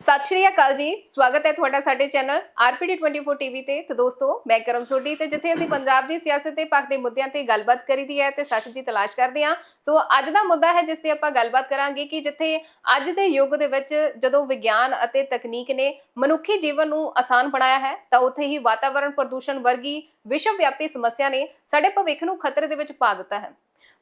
ਸਤਿ ਸ਼੍ਰੀ ਅਕਾਲ ਜੀ। ਸਵਾਗਤ ਹੈ ਤੁਹਾਡਾ ਸਾਡੇ ਚੈਨਲ ਆਰਪੀਡੀ 24 ਟੀਵੀ ਤੇ। ਤੇ ਦੋਸਤੋ, ਮੈਂ ਕਰਮ ਸੋਢੀ ਤੇ ਜਿੱਥੇ ਅਸੀਂ ਪੰਜਾਬ ਦੀ ਸਿਆਸਤ ਤੇ ਪੱਖ ਦੇ ਮੁੱਦਿਆਂ ਤੇ ਗੱਲਬਾਤ ਕਰੀਦੀ ਹੈ ਤੇ ਸੱਚ ਦੀ ਤਲਾਸ਼ ਕਰਦੇ ਹਾਂ। ਸੋ, ਅੱਜ ਦਾ ਮੁੱਦਾ ਹੈ ਜਿਸ ਤੇ ਆਪਾਂ ਗੱਲਬਾਤ ਕਰਾਂਗੇ ਕਿ ਜਿੱਥੇ ਅੱਜ ਦੇ ਯੁੱਗ ਦੇ ਵਿੱਚ ਜਦੋਂ ਵਿਗਿਆਨ ਅਤੇ ਤਕਨੀਕ ਨੇ ਮਨੁੱਖੀ ਜੀਵਨ ਨੂੰ ਆਸਾਨ ਬਣਾਇਆ ਹੈ, ਤਾਂ ਉੱਥੇ ਹੀ ਵਾਤਾਵਰਣ ਪ੍ਰਦੂਸ਼ਣ ਵਰਗੀ ਵਿਸ਼ਵ ਵਿਆਪੀ ਸਮੱਸਿਆ ਨੇ ਸਾਡੇ ਭਵਿੱਖ ਨੂੰ ਖਤਰੇ ਦੇ ਵਿੱਚ ਪਾ ਦਿੱਤਾ ਹੈ।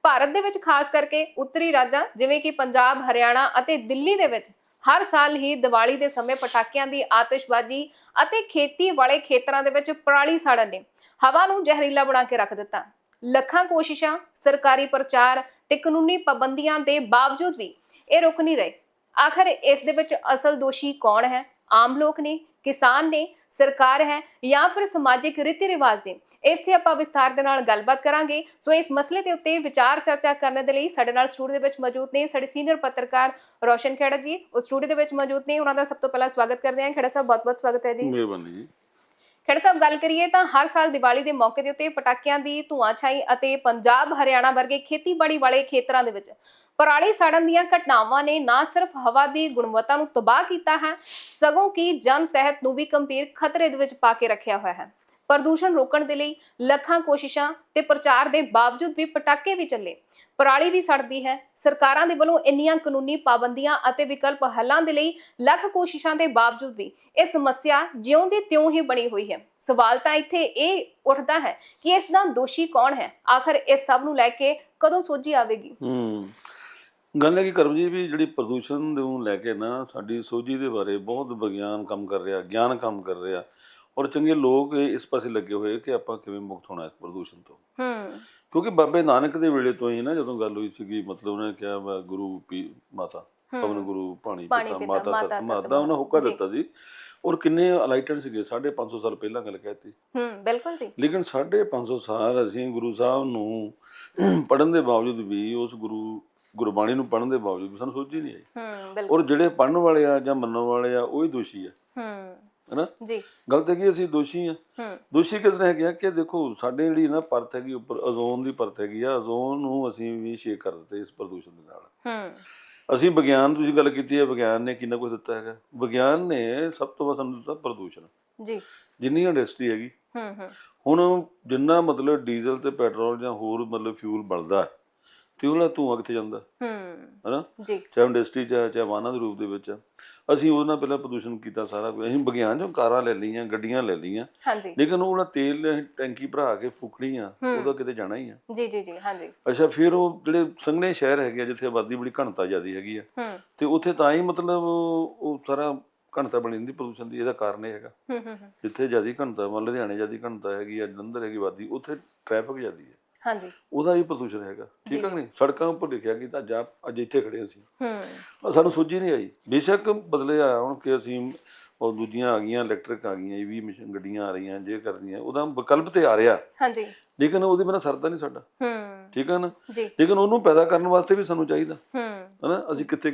ਭਾਰਤ ਦੇ ਵਿੱਚ ਖਾਸ ਕਰਕੇ ਉੱਤਰੀ ਰਾਜਾਂ, ਜਿਵੇਂ ਕਿ ਪੰਜਾਬ, ਹਰਿਆਣਾ ਅਤੇ ਦਿੱਲੀ ਦੇ ਵਿੱਚ ਹਰ ਸਾਲ ਹੀ ਦੀਵਾਲੀ ਦੇ ਸਮੇਂ ਪਟਾਕਿਆਂ ਦੀ ਆਤਿਸ਼ਬਾਜ਼ੀ ਅਤੇ ਖੇਤੀ ਵਾਲੇ ਖੇਤਰਾਂ ਦੇ ਵਿੱਚ ਪਰਾਲੀ ਸਾੜਨ ਨੇ ਹਵਾ ਨੂੰ ਜ਼ਹਿਰੀਲਾ ਬਣਾ ਕੇ ਰੱਖ ਦਿੱਤਾ। ਲੱਖਾਂ ਕੋਸ਼ਿਸ਼ਾਂ, ਸਰਕਾਰੀ ਪ੍ਰਚਾਰ ਤੇ ਕਾਨੂੰਨੀ ਪਾਬੰਦੀਆਂ ਦੇ ਬਾਵਜੂਦ ਵੀ ਇਹ ਰੁਕ ਨਹੀਂ ਰਹੇ। ਆਖਰ ਇਸ ਦੇ ਵਿੱਚ ਅਸਲ ਦੋਸ਼ੀ ਕੌਣ ਹੈ? ਆਮ ਲੋਕ ਨੇ। ਕਿਸਾਨ ਨੇ ਸਰਕਾਰ ਹੈ ਜਾਂ ਫਿਰ ਸਮਾਜਿਕ ਰੀਤੀ ਰਿਵਾਜ ਨੇ? ਇਸ ਤੇ ਆਪਾਂ ਵਿਸਥਾਰ ਦੇ ਨਾਲ ਗੱਲਬਾਤ ਕਰਾਂਗੇ। ਸੋ ਇਸ ਮਸਲੇ ਦੇ ਉੱਤੇ ਵਿਚਾਰ ਚਰਚਾ ਕਰਨ ਦੇ ਲਈ ਸਾਡੇ ਨਾਲ ਸਟੂਡੀਓ ਦੇ ਵਿੱਚ ਮੌਜੂਦ ਨੇ ਸਾਡੇ ਸੀਨੀਅਰ ਪੱਤਰਕਾਰ ਰੋਸ਼ਨ ਖੇੜਾ ਜੀ। ਉਹ ਸਟੂਡੀਓ ਦੇ ਵਿੱਚ ਮੌਜੂਦ ਨੇ। ਉਹਨਾਂ ਦਾ ਸਭ ਤੋਂ ਪਹਿਲਾਂ ਸਵਾਗਤ ਕਰਦੇ ਹਾਂ। ਖੇੜਾ ਸਾਹਿਬ ਬਹੁਤ-ਬਹੁਤ ਸਵਾਗਤ ਹੈ ਜੀ। ਮਿਹਰਬਾਨੀ ਜੀ। ਖੇੜਾ ਸਾਹਿਬ ਗੱਲ ਕਰੀਏ ਤਾਂ ਹਰ ਸਾਲ ਦੀਵਾਲੀ ਦੇ ਮੌਕੇ ਦੇ ਉੱਤੇ ਪਟਾਕਿਆਂ ਦੀ ਧੂਆਂਛਾਈ ਅਤੇ ਪੰਜਾਬ ਹਰਿਆਣਾ ਵਰਗੇ ਖੇਤੀਬਾੜੀ ਵਾਲੇ ਖੇਤਰਾਂ ਦੇ ਵਿੱਚ ਪਰਾਲੀ ਸਾੜਨ ਦੀਆਂ ਘਟਨਾਵਾਂ ਨੇ ਨਾ ਸਿਰਫ ਹਵਾ ਦੀ ਗੁਣਵੱਤਾ ਨੂੰ ਤਬਾਹ ਕੀਤਾ ਹੈ, ਸਗੋਂ ਕਿ ਜਨ ਸਿਹਤ ਨੂੰ ਵੀ ਗੰਭੀਰ ਖਤਰੇ ਦੇ ਵਿੱਚ ਪਾ ਕੇ ਰੱਖਿਆ ਹੋਇਆ ਹੈ। ਪ੍ਰਦੂਸ਼ਣ ਰੋਕਣ ਦੇ ਲਈ ਲੱਖਾਂ ਕੋਸ਼ਿਸ਼ਾਂ ਤੇ ਪ੍ਰਚਾਰ ਦੇ ਬਾਵਜੂਦ ਵੀ ਪਟਾਕੇ ਵੀ ਚੱਲੇ। ਪਰਾਲੀ ਵੀ ਸੜਦੀ ਹੈ। ਸਰਕਾਰਾਂ ਦੇ ਵੱਲੋਂ ਇੰਨੀਆਂ ਕਾਨੂੰਨੀ ਪਾਬੰਦੀਆਂ ਅਤੇ ਵਿਕਲਪ ਹੱਲਾਂ ਦੇ ਲਈ ਲੱਖ ਕੋਸ਼ਿਸ਼ਾਂ ਦੇ ਬਾਵਜੂਦ ਵੀ ਇਹ ਸਮੱਸਿਆ ਜਿਉਂ ਦੀ ਤਿਉਂ ਹੀ ਬਣੀ ਹੋਈ ਹੈ। ਸਵਾਲ ਤਾਂ ਇੱਥੇ ਇਹ ਉੱਠਦਾ ਹੈ ਕਿ ਇਸ ਦਾ ਦੋਸ਼ੀ ਕੌਣ ਹੈ? ਆਖਰ ਇਹ ਸਭ ਨੂੰ ਲੈ ਕੇ ਕਦੋਂ ਸੋਝੀ ਆਵੇਗੀ? ਗੱਲ ਹੈ ਕਿ ਕਰਮਜੀਤ ਵੀ ਜਿਹੜੀ ਪ੍ਰਦੂਸ਼ਣ ਨੂੰ ਲੈ ਕੇ ਨਾ ਸਾਡੀ ਸੋਝੀ ਦੇ ਬਾਰੇ ਬਹੁਤ ਵਿਗਿਆਨ ਕੰਮ ਕਰ ਰਿਹਾ ਗਿਆਨ ਕੰਮ ਕਰ ਰਿਹਾ ਔਰ ਚੰਗੇ ਲੋਕ ਇਸ ਪਾਸੇ ਲੱਗੇ ਹੋਏ ਕਿ ਆਪਾਂ ਕਿਵੇਂ ਮੁਕਤ ਹੋਣਾ ਇਸ ਪ੍ਰਦੂਸ਼ਣ ਤੋਂ। ਹੂੰ। ਕਿਉਂਕਿ ਬਾਬੇ ਨਾਨਕ ਦੇ ਵੇਲੇ ਤੋਂ ਹੀ ਨਾ ਜਦੋਂ ਗੱਲ ਹੋਈ ਸੀਗੀ ਮਤਲਬ ਉਹਨੇ ਕਿਹਾ ਵਾ ਗੁਰੂ ਪੀ ਮਾਤਾ ਪਵਨ ਗੁਰੂ ਪਾਣੀ ਪਿਤਾ ਮਾਤਾ ਤਤ ਮਾਤਾ ਉਹਨਾਂ ਹੁਕਾ। ਦਿੱਤਾ ਸੀ। ਔਰ ਕਿੰਨੇ ਅਲਾਈਟਡ ਸੀਗੇ 550 ਸਾਲ ਪਹਿਲਾਂ ਗੱਲ ਕਹਿਤੀ ਹੂੰ ਬਿਲਕੁਲ ਜੀ। ਲੇਕਿਨ 550 ਸਾਲ ਅਸੀਂ ਗੁਰੂ ਸਾਹਿਬ ਨੂੰ ਪੜਨ ਦੇ ਬਾਵਜੂਦ ਵੀ ਉਸ ਗੁਰੂ ਗੁਰਬਾਣੀ ਨੂੰ ਪੜਨ ਦੇ ਬਾਵਜੂਦ ਵੀ ਸਾਨੂੰ ਸੋਝੀ ਨਹੀਂ ਆਈ। ਹੂੰ ਬਿਲਕੁਲ। ਔਰ ਜਿਹੜੇ ਪੜਨ ਵਾਲੇ ਆ ਜਾਂ ਮੰਨਣ ਵਾਲੇ ਆ ਉਹ ਹੀ ਦੋਸ਼ੀ ਆ। ਹੂੰ ਹੈਨਾ? ਜੀ। ਗੱਲ ਤੇ ਕੀ ਅਸੀਂ ਦੋਸ਼ੀ ਆ। ਹੂੰ। ਦੋਸ਼ੀ ਕਿਸ ਨੇ ਹੈਗੇ ਕਿ ਦੇਖੋ ਸਾਡੇ ਜਿਹੜੀ ਨਾ ਪਰਤ ਹੈਗੀ ਉੱਪਰ ਓਜ਼ੋਨ ਦੀ ਪਰਤ ਹੈਗੀ ਆ ਓਜ਼ੋਨ ਨੂੰ ਅਸੀਂ ਵੀ ਸ਼ੇਕ ਕਰ ਦਿੱਤੇ ਇਸ ਪ੍ਰਦੂਸ਼ਣ ਦੇ ਨਾਲ। ਹੂੰ। ਅਸੀਂ ਵਿਗਿਆਨ ਤੁਸੀਂ ਗੱਲ ਕੀਤੀ ਹੈ ਵਿਗਿਆਨ ਨੇ ਕਿੰਨਾ ਕੁਝ ਦਿੱਤਾ ਹੈਗਾ। ਵਿਗਿਆਨ ਨੇ ਸਭ ਤੋਂ ਵੱਧ ਸਾਨੂੰ ਦਿੱਤਾ ਪ੍ਰਦੂਸ਼ਣ। ਜੀ। ਜਿੰਨੀ ਇੰਡਸਟਰੀ ਹੈਗੀ। ਹੂੰ ਹੂੰ। ਹੁਣ ਜਿੰਨਾ ਮਤਲਬ ਡੀਜ਼ਲ ਤੇ ਪੈਟਰੋਲ ਜਾਂ ਹੋਰ ਮਤਲਬ ਫਿਊਲ ਬਲਦਾ ਹੈ, ਤੇ ਉਹਦਾ ਧੂੰਆਂ ਕਿੱਥੇ ਜਾਂਦਾ? ਹੂੰ। ਹੈਨਾ? ਜੀ। ਚਾਹੇ ਇੰਡਸਟਰੀ ਚ ਹੈ, ਚਾਹੇ ਵਾਹਨਾਂ ਦੇ ਰੂਪ ਦੇ ਵਿੱਚ ਹੈ। ਅਸੀਂ ਉਹਦੇ ਨਾਲ ਪਹਿਲਾਂ ਪ੍ਰਦੂਸ਼ਣ ਕੀਤਾ ਸਾਰਾ ਕੁਝ। ਅਸੀਂ ਵਿਗਿਆਨ ਚੋਂ ਕਾਰਾਂ ਲੈ ਲਈਆਂ ਗੱਡੀਆਂ ਲੈ ਲਈਆਂ। ਹਾਂਜੀ। ਲੇਕਿਨ ਉਹਦਾ ਤੇਲ ਅਸੀਂ ਟੈਂਕੀ ਭਰਾ ਕੇ ਫੂਕਣੀ ਆ ਉਹਦਾ ਕਿਤੇ ਜਾਣਾ ਹੀ ਆ। ਜੀ ਜੀ ਜੀ ਹਾਂਜੀ। ਅੱਛਾ ਫਿਰ ਉਹ ਜਿਹੜੇ ਸੰਘਣੇ ਸ਼ਹਿਰ ਹੈਗੇ ਆ ਜਿੱਥੇ ਆਬਾਦੀ ਬੜੀ ਘਣਤਾ ਜ਼ਿਆਦੀ ਹੈਗੀ ਆ ਹੂੰ। ਤੇ ਉੱਥੇ ਤਾਂ ਹੀ ਮਤਲਬ ਉਹ ਸਾਰਾ ਘਣਤਾ ਬਣੀ ਜਾਂਦੀ ਪ੍ਰਦੂਸ਼ਣ ਦੀ ਇਹਦਾ ਕਾਰਨ ਇਹ ਹੈਗਾ। ਹੂੰ ਹੂੰ ਹੂੰ, ਜਿੱਥੇ ਜ਼ਿਆਦੀ ਘਣਤਾ ਮਤਲਬ ਲੁਧਿਆਣੇ ਜ਼ਿਆਦੀ ਘਣਤਾ ਹੈਗੀ ਆ ਜਲੰਧਰ ਹੈਗੀ ਆਬਾਦੀ ਉੱਥੇ ਟ੍ਰੈਫਿਕ ਜ਼ਿਆਦੀ ਹੈ। ਹਾਂਜੀ। ਉਹਦਾ ਵੀ ਪ੍ਰਦੂਸ਼ਣ ਹੈਗਾ ਠੀਕ ਹੈ ਕਿ ਨਹੀਂ? ਸੜਕਾਂ ਉੱਪਰ ਲਿਖਿਆ ਕਿ ਤਾਂ ਜਾ ਅੱਜ ਇੱਥੇ ਖੜੇ ਅਸੀਂ। ਹੂੰ। ਸਾਨੂੰ ਸੋਝੀ ਨਹੀਂ ਆਈ। ਬੇਸ਼ੱਕ ਬਦਲੇ ਆ ਹੁਣ ਕਿ ਅਸੀਂ ਉਹ ਦੂਜੀਆਂ ਆ ਗਈਆਂ ਇਲੈਕਟ੍ਰਿਕ ਆ ਗਈਆਂ ਇਹ ਵੀ ਮਸ਼ੀਨ ਗੱਡੀਆਂ ਆ ਰਹੀਆਂ ਜੇ ਕਰਦੀਆਂ ਉਹਦਾ ਵਿਕਲਪ ਤੇ ਆ ਰਿਹਾ। ਹਾਂਜੀ। ਲੇਕਿਨ ਉਹਦੇ ਬਿਨਾਂ ਸਰਦਾ ਨਹੀਂ ਸਾਡਾ। ਹੂੰ। ਠੀਕ ਹੈ ਨਾ? ਲੇਕਿਨ ਉਹਨੂੰ ਪੈਦਾ ਕਰਨ ਵਾਸਤੇ ਵੀ ਸਾਨੂੰ ਚਾਹੀਦਾ। ਹੂੰ। ਹਨਾ? ਅਸੀਂ ਕਿੱਥੇ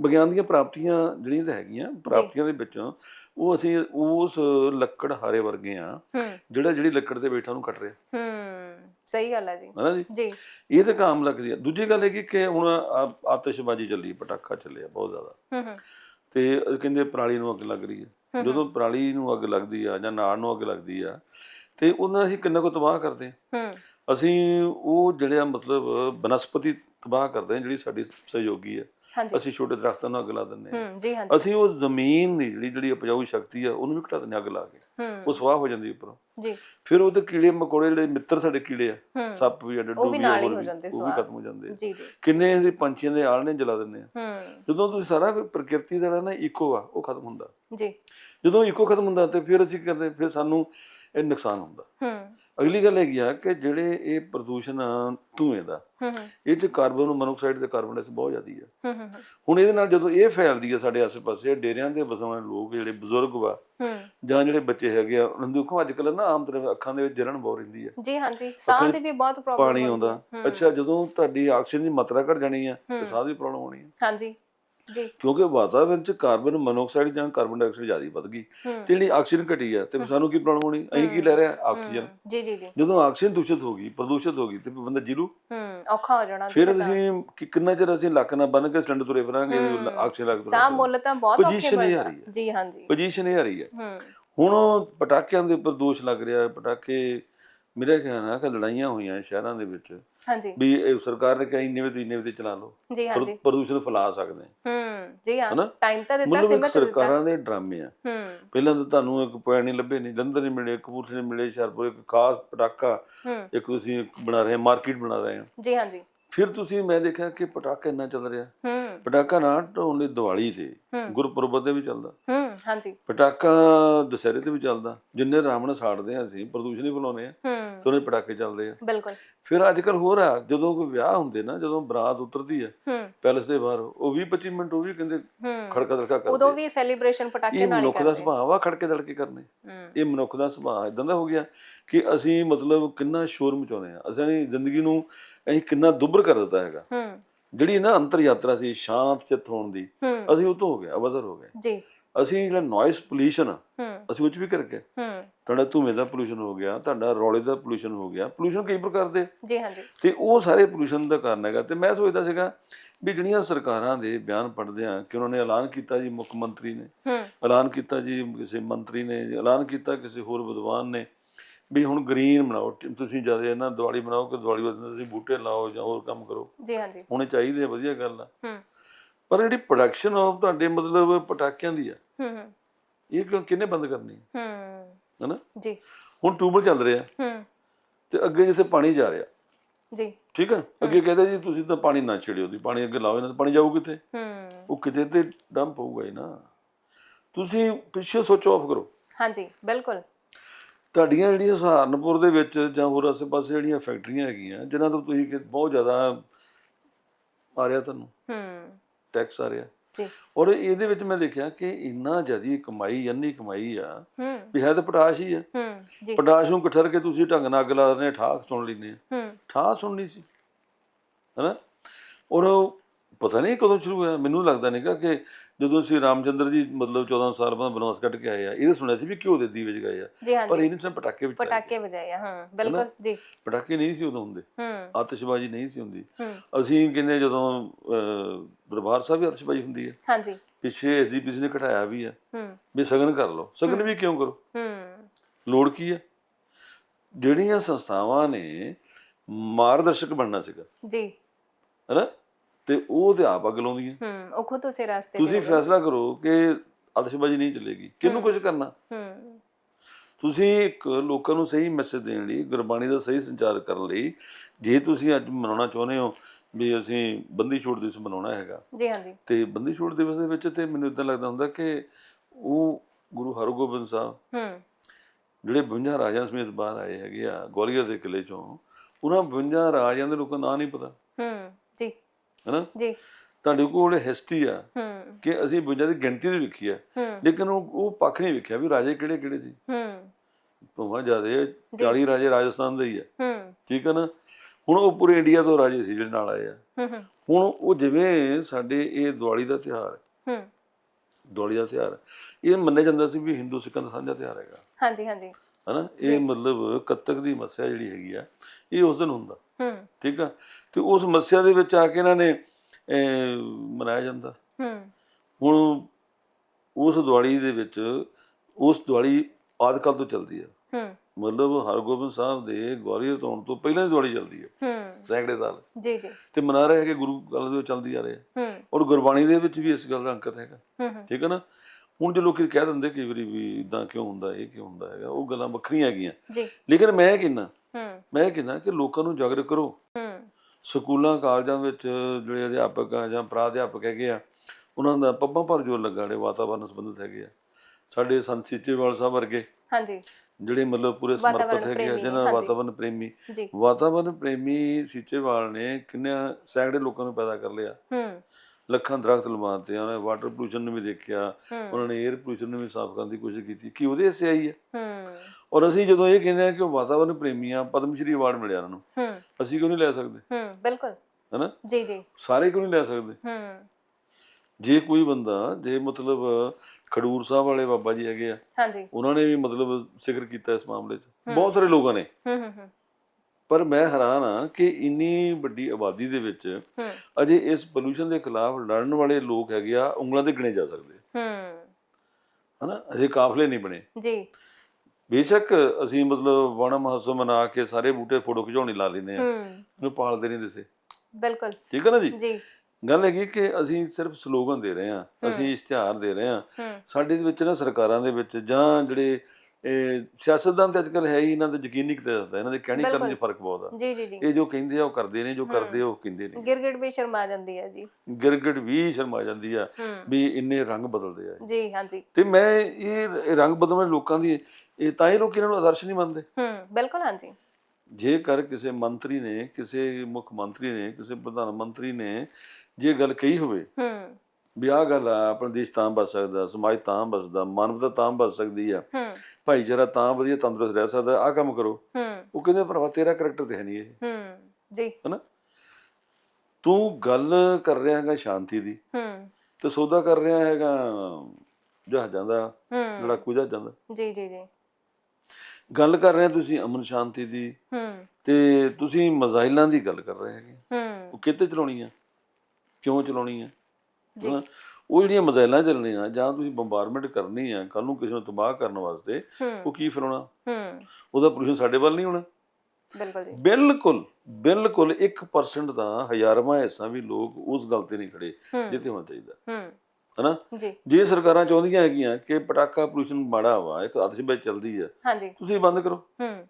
ਵਿਗਿਆਨ ਦੀਆਂ ਪ੍ਰਾਪਤੀਆਂ ਜਿਹੜੀਆਂ ਤਾਂ ਹੈਗੀਆਂ ਪ੍ਰਾਪਤੀਆਂ ਦੇ ਵਿੱਚੋਂ ਉਹ ਅਸੀਂ ਉਸ ਲੱਕੜ ਹਾਰੇ ਵਰਗੇ ਆ ਹੂੰ। ਜਿਹੜਾ ਜਿਹੜੀ ਲੱਕੜ ਤੇ ਬੈਠਾ ਉਹਨੂੰ ਕੱਟ ਰਿਹਾ। ਹੂੰ। ਸਹੀ ਗੱਲ ਹੈ ਜੀ। ਹਨਾ ਜੀ? ਜੀ। ਇਹ ਤੇ ਕਾਮ ਲੱਗਦੀ ਆ। ਦੂਜੀ ਗੱਲ ਇਹ ਕਿ ਹੁਣ ਆਤਿਸ਼ਬਾਜ਼ੀ ਚੱਲੀ ਪਟਾਕਾ ਚੱਲਿਆ ਬਹੁਤ ਜ਼ਿਆਦਾ। ਹੂੰ ਹੂੰ। ਤੇ ਕਹਿੰਦੇ ਪਰਾਲੀ ਨੂੰ ਅੱਗ ਲੱਗ ਰਹੀ ਹੈ। ਜਦੋਂ ਪਰਾਲੀ ਨੂੰ ਅੱਗ ਲੱਗਦੀ ਆ ਜਾਂ ਨਾੜ ਨੂੰ ਅੱਗ ਲੱਗਦੀ ਆ ਤੇ ਉਹਨਾਂ ਅਸੀਂ ਕਿੰਨਾ ਕੁ ਤਬਾਹ ਕਰਦੇ ਹੂੰ ਅਸੀਂ ਉਹ ਜਿਹੜਾ ਮਤਲਬ ਬਨਸਪਤੀ ਤਬਾਹ ਕਰਦੇ ਹਾਂ ਜਿਹੜੀ ਸਾਡੀ ਸਹਿਯੋਗੀ ਹੈ ਅਸੀਂ ਛੋਟੇ ਦਰਖਤਾਂ ਨੂੰ ਅੱਗ ਲਾ ਦਿੰਦੇ ਹਾਂ ਜੀ ਅਸੀਂ ਉਹ ਜ਼ਮੀਨ ਦੀ ਜਿਹੜੀ ਜਿਹੜੀ ਉਪਜਾਊ ਸ਼ਕਤੀ ਆ ਉਹਨੂੰ ਵੀ ਘਟਾ ਦਿੰਦੇ ਅੱਗ ਲਾ ਕੇ। ਉਹ ਸਵਾਹ ਹੋ ਜਾਂਦੀ ਉੱਪਰੋਂ। ਜੀ। ਫਿਰ ਉਹਦੇ ਕੀੜੇ ਮਕੌੜੇ ਜਿਹੜੇ ਮਿੱਤਰ ਸਾਡੇ ਕੀੜੇ ਆ ਸੱਪ ਵੀ ਆ ਡੱਡੂ ਉਹ ਵੀ। ਖਤਮ ਹੋ ਜਾਂਦੇ ਆ। ਜੀ ਜੀ। ਕਿੰਨੇ ਇਹਦੇ ਪੰਛੀਆਂ ਦੇ ਆਲਣੇ ਜਲਾ ਦਿੰਦੇ ਆ। ਹੂੰ। ਜਦੋਂ ਤੁਸੀਂ ਸਾਰਾ ਕੋਈ ਪ੍ਰਕਿਰਤੀ ਦਾ ਨਾ ਇਕੋ ਆ ਉਹ ਖਤਮ ਹੁੰਦਾ। ਜੀ। ਜਦੋਂ ਇਕੋ ਖਤਮ ਹੁੰਦਾ ਤੇ ਫਿਰ ਅਸੀਂ ਕਰਦੇ ਫਿਰ ਸਾਨੂੰ ਇਹ ਨੁਕਸਾਨ ਹੁੰਦਾ। ਹੂੰ। ਅਗਲੀ ਗੱਲ ਹੈਗੀ ਆ ਕਿ ਜਿਹੜੇ ਇਹ ਪ੍ਰਦੂਸ਼ਣ ਧੂਏ ਦਾ ਹੂੰ ਹੂੰ। ਇਹ ਚ ਕਾਰਬਨ ਮੋਨੋਆਕਸਾਈਡ ਤੇ ਕਾਰਬਨ ਡਾਈਆਕਸਾਈਡ ਬਹੁਤ ਜ਼ਿਆਦੀ ਆ। ਹੂੰ ਹੂੰ ਹੁਣ ਇਹਦੇ ਨਾਲ ਜਦੋਂ ਇਹ ਫੈਲਦੀ ਆ ਸਾਡੇ ਆਸ-ਪਾਸੇ ਡੇਰਿਆਂ ਦੇ ਵਸਣ ਵਾਲੇ ਲੋਕ ਜਿਹੜੇ ਬਜ਼ੁਰਗ ਵਾ ਹੂੰ। ਜਾਂ ਜਿਹੜੇ ਬੱਚੇ ਹੈਗੇ ਆ ਉਹਨਾਂ ਦੇਖੋ ਅੱਜ ਕੱਲ੍ਹ ਨਾ ਆਮ ਤਰ੍ਹਾਂ ਅੱਖਾਂ ਦੇ ਵਿੱਚ ਜਲਨ ਬਹੁਤ ਰਹਿੰਦੀ ਆ। ਜੀ ਹਾਂਜੀ ਸਾਹ ਦੀ ਵੀ ਬਹੁਤ ਪ੍ਰੋਬਲਮ ਪਾਣੀ ਆਉਂਦਾ। ਅੱਛਾ ਜਦੋਂ ਤੁਹਾਡੀ ਆਕਸੀਜਨ ਦੀ ਮਾਤਰਾ ਘਟ ਜਾਣੀ ਆ ਤੇ ਸਾਹ ਦੀ ਪ੍ਰੋਬਲਮ ਹੋਣੀ ਆ। ਹਾਂਜੀ ਜੀ। ਕਿਉਂਕਿ ਵਾਤਾਵਰਣ 'ਚ ਕਾਰਬਨ ਮੋਨੋਆਕਸਾਈਡ ਜਾਂ ਕਾਰਬਨ ਡਾਈਆਕਸਾਈਡ ਜ਼ਿਆਦਾ ਵੱਧ ਗਈ। ਤੇ ਜਿਹੜੀ ਆਕਸੀਜਨ ਘਟੀ ਹੈ ਤੇ ਸਾਨੂੰ ਕੀ ਪ੍ਰੋਬਲਮ ਹੋਣੀ? ਅਸੀਂ ਕੀ ਲੈ ਰਿਹਾ ਆਕਸੀਜਨ ਜੀ ਜੀ ਜੀ। ਜਦੋਂ ਆਕਸੀਜਨ ਦੂਸ਼ਿਤ ਹੋ ਗਈ ਪ੍ਰਦੂਸ਼ਿਤ ਹੋ ਗਈ ਤੇ ਬੰਦਾ ਜੀਰੂ। ਹੂੰ ਔਖਾ ਹੋ ਜਾਣਾ ਫਿਰ। ਅਸੀਂ ਕਿ- ਕਿੰਨਾ ਚਿਰ ਅਸੀਂ ਲੱਕ ਨਾਲ ਬੰਨ ਕੇ ਸਿਲੰਡਰ ਤੁਰੇ ਫਿਰਾਂਗੇ। ਆਕਸੀਜਨ ਲੱਗ ਸਾਹ ਮੁੱਲ ਤਾਂ ਬਹੁਤ ਔਖੇ ਹੀ ਆ ਜਾਣਾ। ਜੀ ਹਾਂਜੀ। ਪੋਜੀਸ਼ਨ ਇਹ ਆ। ਰਹੀ ਹੈ। ਹੂੰ ਹੁਣ ਪਟਾਕਿਆਂ ਦੇ ਉੱਪਰ ਦੋਸ਼ ਲੱਗ ਰਿਹਾ ਹੈ, ਪਟਾਕੇ ਮੇਰੇ ਖਿਆਲ ਨਾਲ ਕਿ ਲੜਾਈਆਂ ਹੋਈਆਂ ਸ਼ਹਿਰਾਂ ਦੇ ਵਿੱਚ ਹਾਂਜੀ। ਵੀ ਇਹ ਸਰਕਾਰ ਨੇ ਕਿਹਾ ਇੰਨੇ ਵਜੇ ਤੋਂ ਇੰਨੇ ਵਜੇ ਚਲਾ ਲਓ। ਜੀ ਹਾਂਜੀ। ਪ੍ਰਦੂਸ਼ਣ ਫੈਲਾ ਸਕਦੇ ਆ। ਹੂੰ ਜੀ ਹਾਂ? ਟਾਈਮ ਤਾਂ ਦਿੱਤਾ ਸੀਮਤ ਸਰਕਾਰਾਂ ਦੇ ਡਰਾਮੇ ਆ। ਹੂੰ। ਪਹਿਲਾਂ ਤਾਂ ਤੁਹਾਨੂੰ ਇੱਕ ਪੁਆਇੰਟ ਨਹੀਂ ਲੱਭੇ ਨਹੀਂ ਜਲੰਧਰ ਨਹੀਂ ਮਿਲੇ ਕਪੂਰਥਲੇ ਨਹੀਂ ਮਿਲੇ ਹੁਸ਼ਿਆਰਪੁਰ ਇੱਕ ਖਾਸ ਪਟਾਕਾ ਇੱਕ ਤੁਸੀਂ ਬਣਾ ਰਹੇ ਮਾਰਕੀਟ ਬਣਾ ਰਹੇ ਹੋ। ਜੀ ਹਾਂਜੀ। ਫਿਰ ਤੁਸੀਂ ਮੈਂ ਦੇਖਿਆ ਕਿ ਪਟਾਕਾ ਇੰਨਾ ਚੱਲ ਰਿਹਾ। ਹੂੰ। ਪਟਾਕਾ ਨਾ ਢੋਣੇ ਦੀਵਾਲੀ ਤੇ। ਗੁਰਪੁਰਬ ਤੇ ਵੀ ਚੱਲਦਾ। ਹੂੰ ਹਾਂਜੀ। ਪਟਾਕਾ ਦੁਸਹਿਰੇ ਤੇ ਵੀ ਚੱਲਦਾ ਜਿੰਨੇ ਰਾਵਣ ਸਾੜਦੇ ਆ ਅਸੀਂ ਪ੍ਰਦੂਸ਼ਣ ਹੀ ਫੈਲਾਉਂਦੇ ਆ ਹੂੰ। ਤੇ ਉਹਨੇ ਪਟਾਕੇ ਚੱਲਦੇ ਆ। ਬਿਲਕੁਲ। ਫਿਰ ਅੱਜ ਕੱਲ ਹੋ ਰਿਹਾ ਜਦੋਂ ਕੋਈ ਵਿਆਹ ਹੁੰਦੇ ਨਾ ਜਦੋਂ ਬਰਾਤ ਉਤਰਦੀ ਹੂੰ। ਪੈਲਸ ਦੇ ਬਾਹਰ ਉਹ 20 25 ਮਿੰਟ ਉਹ ਵੀ ਕਹਿੰਦੇ ਖੜਕਾ ਦੜਕਾ ਉਦੋਂ ਕਰਦੇ ਵੀ ਸੈਲੀਬ੍ਰੇਸ਼ਨ ਪਟਾਕੇ ਇਹ ਨਾਲ ਹੀ ਮਨੁੱਖ ਦਾ ਕਰਦੇ ਸੁਭਾਅ ਆ ਖੜਕੇ ਦੜਕੇ ਕਰਨੇ। ਇਹ ਮਨੁੱਖ ਦਾ ਸੁਭਾਅ ਇਦਾਂ ਦਾ ਹੋ ਗਿਆ ਕਿ ਅਸੀਂ ਮਤਲਬ ਕਿੰਨਾ ਸ਼ੋਰ ਮਚਾਉਂਦੇ ਆ। ਅਸੀਂ ਜ਼ਿੰਦਗੀ ਨੂੰ ਅਸੀਂ ਕਿੰਨਾ ਦੁੱਬਰ ਕਰ ਦਿੱਤਾ ਹੈਗਾ। ਹੂੰ। ਜਿਹੜੀ ਨਾ ਅੰਤਰ ਯਾਤਰਾ ਸੀ ਸ਼ਾਂਤ ਚਿੱਤ ਹੋਣ ਦੀ ਹੂੰ। ਅਸੀਂ ਉਹ ਤੋਂ ਹੋ ਗਿਆ ਅਵਦਰ ਹੋ ਗਏ। ਜੀ। ਅਸੀਂ ਜਿਹੜਾ ਨੋਇਸ ਪੋਲੂਸ਼ਨ ਹੂੰ। ਅਸੀਂ ਉਹ 'ਚ ਵੀ ਕਰ ਗਏ। ਹੂੰ। ਤੁਹਾਡਾ ਧੂਏ ਦਾ ਪੋਲੂਸ਼ਨ ਹੋ ਗਿਆ ਤੁਹਾਡਾ ਰੌਲੇ ਦਾ ਪੋਲੂਸ਼ਨ ਹੋ ਗਿਆ ਪੋਲੂਸ਼ਨ ਕਈ ਪ੍ਰਕਾਰ ਦੇ। ਜੀ ਹਾਂਜੀ ਤੇ ਉਹ ਸਾਰੇ ਪੋਲੂਸ਼ਨ ਦਾ ਕਾਰਨ ਹੈਗਾ। ਤੇ ਮੈਂ ਸੋਚਦਾ ਸੀਗਾ ਵੀ ਜਿਹੜੀਆਂ ਸਰਕਾਰਾਂ ਦੇ ਬਿਆਨ ਪੜ੍ਹਦੇ ਆ ਕਿ ਉਹਨਾਂ ਨੇ ਐਲਾਨ ਕੀਤਾ ਜੀ ਮੁੱਖ ਮੰਤਰੀ ਨੇ ਹੂੰ। ਐਲਾਨ ਕੀਤਾ ਜੀ ਕਿਸੇ ਮੰਤਰੀ ਨੇ ਐਲਾਨ ਕੀਤਾ ਕਿਸੇ ਹੋਰ ਵਿਦਵਾਨ ਨੇ ਵੀ ਹੁਣ ਗ੍ਰੀਨ ਬਣਾਓ ਤੁਸੀਂ ਜ਼ਿਆਦਾ ਇਹਨਾਂ ਦੀਵਾਲੀ ਬਣਾਓ ਕਿ ਦੀਵਾਲੀ ਵਾਲੇ ਦਿਨ ਤੁਸੀਂ ਬੂਟੇ ਲਾਓ ਜਾਂ ਹੋਰ ਕੰਮ ਕਰੋ। ਜੀ ਹਾਂਜੀ। ਹੋਣੇ ਚਾਹੀਦੇ ਵਧੀਆ ਗੱਲ ਆ। ਹੂੰ। ਪਰ ਜਿਹੜੀ ਪ੍ਰੋਡਕਸ਼ਨ ਆਫ ਤੁਹਾਡੇ ਮਤਲਬ ਪਟਾਕਿਆਂ ਦੀ ਆ ਹੂੰ ਹੂੰ। ਇਹ ਕਿਉਂ- ਕਿਹਨੇ ਬੰਦ ਕਰਨੀ? ਹੂੰ। ਹੈਨਾ? ਜੀ। ਹੁਣ ਟਿਊਬਲ ਚੱਲ ਰਿਹਾ। ਹੂੰ। ਤੇ ਅੱਗੇ ਜਿੱਥੇ ਪਾਣੀ ਜਾ ਰਿਹਾ। ਜੀ। ਠੀਕ ਆ? ਅੱਗੇ ਕਹਿੰਦੇ ਜੀ ਤੁਸੀਂ ਤਾਂ ਪਾਣੀ ਨਾ ਛੇੜਿਓ ਦੀ ਪਾਣੀ ਅੱਗੇ ਲਾਓ ਇਹਨਾਂ ਤਾਂ ਪਾਣੀ ਜਾਊ ਕਿੱਥੇ? ਹੂੰ। ਉਹ ਕਿਤੇ ਤੇ ਡੰਪ ਹੋਊਗਾ ਹੀ ਨਾ। ਤੁਸੀਂ ਪਿੱਛੇ ਸੋਚੋ ਆਫ ਕਰੋ। ਹਾਂਜੀ ਬਿਲਕੁਲ। ਤੁਹਾਡੀਆਂ ਜਿਹੜੀਆਂ ਸਹਾਰਨਪੁਰ ਦੇ ਵਿੱਚ ਜਾਂ ਹੋਰ ਆਸੇ-ਪਾਸੇ ਜਿਹੜੀਆਂ ਫੈਕਟਰੀਆਂ ਹੈਗੀਆਂ ਜਿਨ੍ਹਾਂ ਤੋਂ ਤੁਸੀਂ ਕਿ ਬਹੁਤ ਜ਼ਿਆਦਾ ਆ ਰਿਹਾ ਤੁਹਾਨੂੰ? ਹੂੰ। ਟੈਕਸ ਆ ਰਿਹਾ। ਜੀ। ਔਰ ਇਹਦੇ ਵਿੱਚ ਮੈਂ ਦੇਖਿਆ ਕਿ ਇੰਨਾ ਜ਼ਿਆਦੀ ਕਮਾਈ ਇੰਨੀ ਕਮਾਈ ਆ ਹੂੰ। ਵੀ ਹੈ ਤਾਂ ਪਟਾਸ਼ ਹੀ ਆ। ਹੂੰ ਜੀ। ਪਟਾਸ਼ ਨੂੰ ਇਕੱਠਾ ਕਰਕੇ ਤੁਸੀਂ ਢੰਗ ਨਾਲ ਅੱਗ ਲਾ ਦਿੰਦੇ ਠਾਹ ਸੁਣ ਲੈਂਦੇ ਆ। ਹੂੰ। ਠਾਹ ਸੁਣਨੀ ਸੀ। ਹੈਨਾ? ਔਰ ਪਤਾ ਨਹੀਂ ਕਦੋਂ ਸ਼ੁਰੂ ਹੋਇਆ? ਮੈਨੂੰ ਲੱਗਦਾ ਨਹੀਂਗਾ ਕਿ ਜਦੋਂ ਅਸੀਂ ਰਾਮਚੰਦਰ ਜੀ ਮਤਲਬ 14 ਸਾਲ ਬਾਅਦ ਬਨਵਾਸ ਕੱਟ ਕੇ ਆਏ ਆ ਇਹਦੇ ਸੁਣਿਆ ਸੀ ਵੀ ਘਿਓ ਦੇ ਦੀਵੇ ਜਗਾਏ ਆ। ਪਰ ਇਹਨੇ ਸਾਨੂੰ ਪਟਾਕੇ ਵਿੱਚ। ਪਟਾਕੇ ਵਜਾਏ ਆ, ਹਾਂ ਬਿਲਕੁਲ ਜੀ। ਪਟਾਕੇ ਨਹੀਂ ਸੀ ਉਦੋਂ ਹੁੰਦੇ। ਹੂੰ। ਆਤਿਸ਼ਬਾਜ਼ੀ ਨਹੀਂ ਸੀ ਹੁੰਦੀ। ਹੂੰ। ਅਸੀਂ ਕਹਿੰਦੇ ਜਦੋਂ ਅਹ, ਦਰਬਾਰ ਸਾਹਿਬ ਵੀ ਆਤਿਸ਼ਬਾਜ਼ੀ ਹੁੰਦੀ ਹੈ ਹਾਂਜੀ ਪਿੱਛੇ ਐਸਜੀਪੀਸੀ ਨੇ ਘਟਾਇਆ ਵੀ ਆ। ਹੂੰ। ਵੀ ਸਗਨ ਕਰ ਲਓ। ਸਗਨ ਵੀ ਕਿਉਂ ਕਰੋ? ਹੂੰ। ਲੋੜ ਕੀ ਹੈ ਜਿਹੜੀਆਂ ਸੰਸਥਾਵਾਂ ਨੇ ਮਾਰਗਦਰਸ਼ਕ ਬਣਨਾ ਸੀਗਾ। ਜੀ। ਹੈਨਾ? ਤੇ ਉਹ ਤੇ ਆਪ ਅੱਗ ਲਾਉਂਦੀਆਂ ਹੂੰ। ਉਹ ਖੁਦ ਉਸੇ ਰਾਸਤੇ ਤੁਸੀਂ ਤੇ ਫੈਸਲਾ ਕਰੋ ਕਿ ਆਤਿਸ਼ਬਾਜ਼ੀ ਨਹੀਂ ਚੱਲੇਗੀ। ਕਿਹਨੂੰ ਕੁਝ ਕਰਨਾ? ਹੂੰ। ਤੁਸੀਂ ਇੱਕ ਲੋਕਾਂ ਨੂੰ ਸਹੀ ਮੈਸੇਜ ਦੇਣ ਲਈ ਗੁਰਬਾਣੀ ਦਾ ਸਹੀ ਸੰਚਾਰ ਕਰਨ ਲਈ ਜੇ ਤੁਸੀਂ ਅੱਜ ਮਨਾਉਣਾ ਚਾਹੁੰਦੇ ਹੋ ਵੀ ਅਸੀਂ ਬੰਦੀ ਛੋੜ ਦਿਵਸ ਮਨਾਉਣਾ ਹੈਗਾ ਜੀ ਹਾਂਜੀ। ਤੇ ਬੰਦੀ ਛੋੜ ਦਿਵਸ ਦੇ ਵਿੱਚ ਤੇ ਮੈਨੂੰ ਇਦਾਂ ਲੱਗਦਾ ਹੁੰਦਾ ਕਿ ਉਹ ਗੁਰੂ ਹਰਗੋਬਿੰਦ ਸਾਹਿਬ ਹੂੰ। ਜਿਹੜੇ 52 ਰਾਜਿਆਂ ਸਮੇਤ ਬਾਹਰ ਆਏ ਹੈਗੇ ਆ ਗਵਾਲੀਅਰ ਦੇ ਕਿਲੇ ਚੋਂ ਉਹਨਾਂ 52 ਰਾਜਿਆਂ ਦੇ ਲੋਕਾਂ ਦਾ ਨਾਂ ਨਹੀਂ ਪਤਾ। ਹੂੰ। ਹੈਨਾ? ਜੀ। ਤੁਹਾਡੇ ਕੋਲ ਹਿਸਟਰੀ ਆ ਹੂੰ। ਕਿ ਅਸੀਂ 52 ਦੀ ਗਿਣਤੀ ਦੇ ਲਿਖੀ ਆ। ਲੇਕਿਨ ਉਹ ਉਹ ਪੱਖ ਨਹੀਂ ਵੇਖਿਆ ਵੀ ਰਾਜੇ ਕਿਹੜੇ ਕਿਹੜੇ ਸੀ। ਹੂੰ। ਭਾਵੇਂ ਜਿਆਦੇ 40 ਰਾਜੇ ਰਾਜਸਥਾਨ ਦੇ ਹੀ ਆ। ਹੂੰ। ਠੀਕ ਹੈ ਨਾ? ਹੁਣ ਉਹ ਪੂਰੇ ਇੰਡੀਆ ਤੋਂ ਰਾਜੇ ਸੀ ਜਿਹੜੇ ਨਾਲ ਆਏ ਆ। ਹੂੰ ਹੂੰ। ਹੁਣ ਉਹ ਜਿਵੇਂ ਸਾਡੇ ਇਹ ਦੀਵਾਲੀ ਦਾ ਤਿਉਹਾਰ ਹੈ। ਹੂੰ। ਦੀਵਾਲੀ ਦਾ ਤਿਉਹਾਰ ਇਹ ਮੰਨਿਆ ਜਾਂਦਾ ਸੀ ਵੀ ਹਿੰਦੂ ਸਿੱਖਾਂ ਦਾ ਸਾਂਝਾ ਤਿਉਹਾਰ ਹੈਗਾ। ਹਾਂਜੀ ਹਾਂਜੀ। ਹਨਾ? ਇਹ ਮਤਲਬ ਕੱਤਕ ਦੀ ਮੱਸਿਆ ਜਿਹੜੀ ਹੈਗੀ ਆ ਇਹ ਉਸ ਦਿਨ ਹੁੰਦਾ। ਹੂੰ। ਠੀਕ ਆ? ਤੇ ਉਸ ਮੱਸਿਆ ਦੇ ਵਿੱਚ ਆ ਕੇ ਇਹਨਾਂ ਨੇ ਮਨਾਇਆ ਜਾਂਦਾ। ਹੂੰ। ਹੁਣ ਉਸ ਦੀਵਾਲੀ ਦੇ ਵਿੱਚ ਉਸ ਦੀਵਾਲੀ ਆਦਿ ਕਾਲ ਤੋਂ ਚੱਲਦੀ ਆ। ਹੂੰ। ਮਤਲਬ ਹਰਗੋਬਿੰਦ ਸਾਹਿਬ ਦੇ ਗਵਾਲੀਅਰ ਤੋਂ ਤੋਂ ਪਹਿਲਾਂ ਦੀ ਦੀਵਾਲੀ ਚੱਲਦੀ ਹੈ ਹੂੰ। ਸੈਂਕੜੇ ਸਾਲ। ਜੀ ਜੀ। ਤੇ ਮਨਾ ਰਹੇ ਕਿ ਗੁਰੂ ਕਾਲ ਦੇ ਚੱਲਦੀ ਆ ਰਹੀ ਹੈ ਹੂੰ। ਔਰ ਗੁਰਬਾਣੀ ਦੇ ਵਿੱਚ ਵੀ ਇਸ ਗੱਲ ਦਾ ਅੰਕਤ ਹੈਗਾ। ਹੂੰ ਹੂੰ। ਠੀਕ ਹੈ ਨਾ? ਹੁਣ ਜੇ ਲੋਕੀ ਕਹਿ ਦਿੰਦੇ ਕਈ ਵਾਰੀ ਵੀ ਇਦਾਂ ਕਿਉਂ ਹੁੰਦਾ ਇਹ ਕਿਉਂ ਹੁੰਦਾ ਹੈਗਾ ਉਹ ਗੱਲਾਂ ਵੱਖਰੀਆਂ ਹੈਗੀਆਂ। ਜੀ। ਲੇਕਿਨ ਮੈਂ ਕਹਿੰਦਾ ਹੂੰ ਮੈਂ ਕਹਿੰਦਾ ਕਿ ਲੋਕਾਂ ਨੂੰ ਜਾਗਰੂਕ ਕਰੋ। ਸਕੂਲਾਂ ਕਾਲਜਾਂ ਵਿੱਚ ਜਿਹੜੇ ਅਧਿਆਪਕ ਆ ਜਾਂ ਪ੍ਰਾਧਿਆਪਕ ਹੈਗੇ ਆ ਉਹਨਾਂ ਦਾ ਪੱਬਾਂ ਭਰ ਜੋਰ ਲੱਗਾ ਜਿਹੜੇ ਵਾਤਾਵਰਨ ਸੰਬੰਧਿਤ ਹੈਗੇ ਆ। ਸਾਡੇ ਸੰਤ ਸੀਚੇਵਾਲ ਸਾਹਿਬ ਵਰਗੇ ਹਾਂਜੀ। ਜਿਹੜੇ ਮਤਲਬ ਪੂਰੇ ਸਮਰਪਿਤ ਹੈਗੇ ਆ ਜਿਹਨਾਂ। ਵਾਤਾਵਰਨ ਪ੍ਰੇਮੀ। ਜੀ। ਵਾਤਾਵਰਨ ਪ੍ਰੇਮੀ ਸੀਚੇਵਾਲ ਨੇ ਕਿੰਨੇ ਸੈਂਕੜੇ ਲੋਕਾਂ ਨੂੰ ਪੈਦਾ ਕਰ ਲਿਆ। ਹੂੰ। ਲੱਖਾਂ ਦਰਖਤ ਲਗਾਤੇ ਉਹਨੇ ਵਾਟਰ ਪੋਲੂਸ਼ਨ ਨੂੰ ਵੀ ਦੇਖਿਆ ਉਹਨਾਂ ਨੇ 에ਅਰ ਪੋਲੂਸ਼ਨ ਨੂੰ ਵੀ ਸਾਫ਼ ਕਰਨ ਦੀ ਕੋਸ਼ਿਸ਼ ਕੀਤੀ ਕਿ ਉਹਦੇ ਹਿੱਸੇ ਆਈ ਹੈ। ਔਰ ਅਸੀਂ ਜਦੋਂ ਇਹ ਕਹਿੰਦੇ ਆ ਕਿ ਉਹ ਵਾਤਾਵਰਨ ਪ੍ਰੇਮੀ ਆ ਪਦਮ ਸ਼੍ਰੀ ਅਵਾਰਡ ਮਿਲਿਆ ਉਹਨਾਂ ਨੂੰ ਅਸੀਂ ਕਿਉਂ ਨਹੀਂ ਲੈ ਸਕਦੇ? ਹੂੰ ਬਿਲਕੁਲ। ਹੈਨਾ? ਜੀ ਜੀ। ਸਾਰੇ ਕਿਉਂ ਨਹੀਂ ਲੈ ਸਕਦੇ? ਹੂੰ। ਜੇ ਕੋਈ ਬੰਦਾ ਜੇ ਮਤਲਬ ਖਡੂਰ ਸਾਹਿਬ ਵਾਲੇ ਬਾਬਾ ਜੀ ਹੈਗੇ ਆ ਹਾਂਜੀ। ਉਹਨਾਂ ਨੇ ਵੀ ਮਤਲਬ ਜ਼ਿਕਰ ਕੀਤਾ ਇਸ ਮਾਮਲੇ 'ਚ। ਬਹੁਤ ਸਾਰੇ ਲੋਕਾਂ ਨੇ। ਹੂੰ ਹੂੰ ਹੂੰ। ਪਰ ਮੈਂ ਹੈਰਾਨ ਆ ਕਿ ਇੰਨੀ ਵੱਡੀ ਆਬਾਦੀ ਦੇ ਵਿੱਚ ਅਜੇ ਇਸ ਪੋਲੂਸ਼ਨ ਦੇ ਖਿਲਾਫ ਲੜਨ ਵਾਲੇ ਲੋਕ ਹੈਗੇ ਆ ਉਂਗਲਾਂ ਤੇ ਗਿਣੇ ਜਾ ਸਕਦੇ ਹੂੰ। ਹਨਾ? ਅਜੇ ਕਾਫਲੇ ਨਹੀਂ ਬਣੇ। ਜੀ। ਬੇਸ਼ੱਕ ਅਸੀਂ ਮਤਲਬ ਵਣ ਮਹੋਤਸਵ ਮਨਾ ਕੇ ਸਾਰੇ ਬੂਟੇ ਫੋਟੋ ਖਿਚਾਉਣੀ ਲਾ ਲੈਨੇ ਆ। ਉਹਨੂੰ ਪਾਲਦੇ ਨਹੀਂ ਦਿਸੇ। ਬਿਲਕੁਲ। ਠੀਕ ਹੈ ਨਾ ਜੀ? ਜੀ। ਗੱਲ ਹੈਗੀ ਕਿ ਅਸੀਂ ਸਿਰਫ ਸਲੋਗਨ ਦੇ ਰਹੇ ਹਾਂ। ਅਸੀਂ ਇਸ਼ਤਿਹਾਰ ਦੇ ਰਹੇ ਹੂੰ। ਸਾਡੇ ਦੇ ਵਿੱਚ ਨਾ ਸਰਕਾਰਾਂ ਦੇ ਵਿੱਚ ਜਾਂ ਜਿਹੜੇ ਇਹ ਸਿਆਸਤਦਾਨ ਤੇ ਅੱਜਕੱਲ ਹੈ ਹੀ ਇਹਨਾਂ ਦੇ ਯਕੀਨ ਕੀਤਾ ਜਾਂਦਾ ਇਹਨਾਂ ਦੇ ਕਹਿਣੀ ਕਰਨ 'ਚ ਫ਼ਰਕ ਬਹੁਤ ਆ। ਜੀ ਜੀ ਜੀ। ਇਹ ਜੋ ਕਹਿੰਦੇ ਆ ਉਹ ਕਰਦੇ ਨੇ ਜੋ ਕਰਦੇ ਆ ਉਹ ਕਹਿੰਦੇ ਨੇ। ਗਿਰਗਿਟ ਵੀ ਸ਼ਰਮਾ ਜਾਂਦੀ ਹੈ ਜੀ। ਗਿਰਗੜ ਵੀ ਸ਼ਰਮਾ ਜਾਂਦੀ ਆ ਵੀ ਇੰਨੇ ਰੰਗ ਬਦਲਦੇ ਆ ਜੀ ਹਾਂਜੀ ਤੇ ਮੈਂ ਇਹ ਰੰਗ ਬਦਲਣ ਲੋਕਾਂ ਦੀ ਇਹ ਤਾਂ ਹੀ ਲੋਕ ਇਹਨਾਂ ਨੂੰ ਆਦਰਸ਼ ਨਹੀਂ ਮੰਨਦੇ। ਹੂੰ ਬਿਲਕੁਲ ਹਾਂਜੀ ਜੇਕਰ ਕਿਸੇ ਮੰਤਰੀ ਨੇ ਕਿਸੇ ਮੁੱਖ ਮੰਤਰੀ ਨੇ ਕਿਸੇ ਪ੍ਰਧਾਨ ਮੰਤਰੀ ਨੇ ਜੇ ਗੱਲ ਕਹੀ ਹੋਵੇ ਹੂੰ। ਵੀ ਆਹ ਗੱਲ ਆ ਆਪਣਾ ਦੇਸ਼ ਤਾਂ ਬਚ ਸਕਦਾ ਸਮਾਜ ਤਾਂ ਬਚਦਾ ਮਾਨਵਤਾ ਤਾਂ ਬਚ ਸਕਦੀ ਆ। ਭਾਈਚਾਰਾ ਤਾਂ ਵਧੀਆ ਤੰਦਰੁਸਤ ਰਹਿ ਸਕਦਾ ਆਹ ਕੰਮ ਕਰੋ। ਉਹ ਕਹਿੰਦੇ ਭਰਾਵਾ ਤੇਰਾ ਕਰੈਕਟਰ ਤੇ ਹੈ ਨਹੀਂ ਇਹ। ਜੀ। ਹਨਾ? ਤੂੰ ਗੱਲ ਕਰ ਰਿਹਾ ਹੈਗਾ ਸ਼ਾਂਤੀ ਦੀ। ਹੂੰ। ਤੇ ਸੌਦਾ ਕਰ ਰਿਹਾ ਹੈਗਾ ਜਹਾਜ਼ਾਂ ਦਾ ਲੜਾਕੂ ਜਹਾਜ਼ਾਂ ਦਾ ਜੀ ਜੀ ਜੀ। ਗੱਲ ਕਰ ਰਹੇ ਤੁਸੀਂ ਅਮਨ ਸ਼ਾਂਤੀ ਦੀ। ਹੂੰ। ਤੇ ਤੁਸੀਂ ਮਜ਼ਾਈਲਾਂ ਦੀ ਗੱਲ ਕਰ ਰਹੇ ਹੈਗੇ। ਹੂੰ। ਉਹ ਕਿੱਥੇ ਚਲਾਉਣੀ ਆ? ਕਿਉਂ ਚਲਾਉਣੀ ਆ? ਹਨਾ? ਉਹ ਜਿਹੜੀਆਂ ਮਜ਼ਾਈਲਾਂ ਚੱਲਣੀਆਂ ਜਾਂ ਤੁਸੀਂ ਬੰਬਾਰਮੈਂਟ ਕਰਨੀ ਆ ਕੱਲ ਨੂੰ ਕਿਸੇ ਨੂੰ ਤਬਾਹ ਕਰਨ ਵਾਸਤੇ ਹੂੰ। ਉਹ ਕੀ ਫਲਾਉਣਾ ਹੂੰ। ਉਹਦਾ ਪੋਲੂਸ਼ਨ ਸਾਡੇ ਵੱਲ ਨਹੀਂ ਹੋਣਾ। ਬਿਲਕੁਲ ਜੀ। ਬਿਲਕੁਲ ਬਿਲਕੁਲ 1% ਦਾ ਹਜ਼ਾਰਵਾਂ ਹਿੱਸਾ ਵੀ ਲੋਕ ਉਸ ਗੱਲ ਤੇ ਨਹੀਂ ਖੜੇ ਹੂੰ। ਜਿੱਥੇ ਹੋਣਾ ਚਾਹੀਦਾ। ਹੂੰ। ਹਨਾ? ਜੀ। ਜੇ ਸਰਕਾਰਾਂ ਚਾਹੁੰਦੀਆਂ ਹੈਗੀਆਂ ਕਿ ਪਟਾਕਾ ਪੋਲੂਸ਼ਨ ਮਾੜਾ ਵਾ ਇੱਕ ਆਤਿਸ਼ਬਾਜ਼ੀ ਚੱਲਦੀ ਆ ਹਾਂਜੀ। ਤੁਸੀਂ ਬੰਦ ਕਰੋ। ਹੂੰ।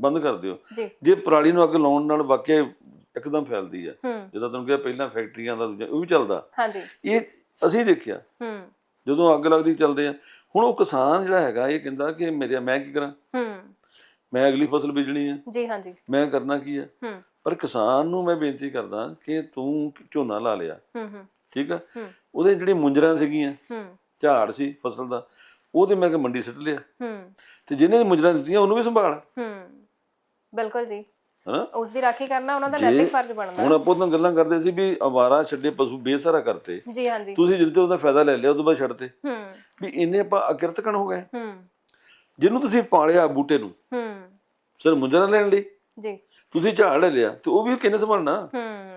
ਬੰਦ ਕਰ ਦਿਓ। ਜੀ। ਜੇ ਪਰਾਲੀ ਨੂੰ ਅੱਗ ਲਾਉਣ ਨਾਲ ਵਾਕਿਆ ਇੱਕਦਮ ਫੈਲਦੀ ਆ। ਜਦੋਂ ਤੁਹਾਨੂੰ ਕਿਹਾ ਪਹਿਲਾਂ ਫੈਕਟਰੀਆਂ ਦਾ ਦੂਜਾ ਉਹ ਵੀ ਚੱਲਦਾ। ਹਾਂਜੀ। ਇਹ ਅਸੀਂ ਦੇਖਿਆ। ਹੂੰ। ਜਦੋਂ ਅੱਗ ਲੱਗਦੀ ਚੱਲਦੇ ਆ। ਹੁਣ ਉਹ ਕਿਸਾਨ ਜਿਹੜਾ ਹੈਗਾ ਇਹ ਕਹਿੰਦਾ ਕਿ ਮੇਰੇ ਮੈਂ ਕੀ ਕਰਾਂ? ਹੂੰ। ਮੈਂ ਅਗਲੀ ਫਸਲ ਬੀਜਣੀ ਆ। ਜੀ ਹਾਂਜੀ। ਮੈਂ ਕਰਨਾ ਕੀ ਆ? ਹੂੰ। ਪਰ ਕਿਸਾਨ ਨੂੰ ਮੈਂ ਬੇਨਤੀ ਕਰਦਾ ਕਿ ਤੂੰ ਝੋਨਾ ਲਾ ਲਿਆ। ਹੂੰ ਹੂੰ। ਠੀਕ ਆ? ਉਹਦੇ ਜਿਹੜੀ ਮੁੰਜਰਾਂ ਸੀਗੀਆਂ ਹੂੰ। ਝਾੜ ਸੀ ਫਸਲ ਦਾ ਉਹ ਤੇ ਮੈਂ ਕਿ ਮੰਡੀ ਸਿੱਟ ਲਿਆ। ਹੂੰ। ਤੇ ਜਿਹਨੇ ਮੁੰਜਰਾਂ ਦਿੱਤੀਆਂ ਉਹਨੂੰ ਵੀ ਸੰਭਾਲ। ਹੂੰ। ਬਿਲਕੁਲ ਜੀ। ਹਨਾ ਉਸ ਦੀ ਰਾਖੀ ਕਰਨਾ ਉਹਨਾਂ ਦਾ ਨੈਤਿਕ ਫਰਜ਼ ਬਣਦਾ। ਹੁਣ ਆਪਾਂ ਤਾਂ ਗੱਲਾਂ ਕਰਦੇ ਸੀ ਵੀ ਅਵਾਰਾ ਛੱਡੇ ਪਸ਼ੂ ਬੇਸਹਾਰਾ ਕਰਤੇ। ਜੀ ਹਾਂਜੀ। ਤੁਸੀਂ ਜਿੱਦ ਤੋਂ ਉਹਦਾ ਫਾਇਦਾ ਲੈ ਲਿਆ ਉਦੋਂ ਬਾਅਦ ਛੱਡਤੇ ਹੂੰ। ਵੀ ਇੰਨੇ ਆਪਾਂ ਅਕਿਰਤਕਣ ਹੋ ਗਏ। ਹੂੰ। ਜਿਹਨੂੰ ਤੁਸੀਂ ਪਾਲਿਆ ਬੂਟੇ ਨੂੰ ਹੂੰ। ਸਿਰ ਮੁੰਜਰਾ ਲੈਣ ਲਈ। ਜੀ। ਤੁਸੀਂ ਝਾੜ ਲੈ ਲਿਆ ਤੇ ਉਹ ਵੀ ਕਿੰਨੇ ਸੰਭਾਲਣਾ? ਹੂੰ।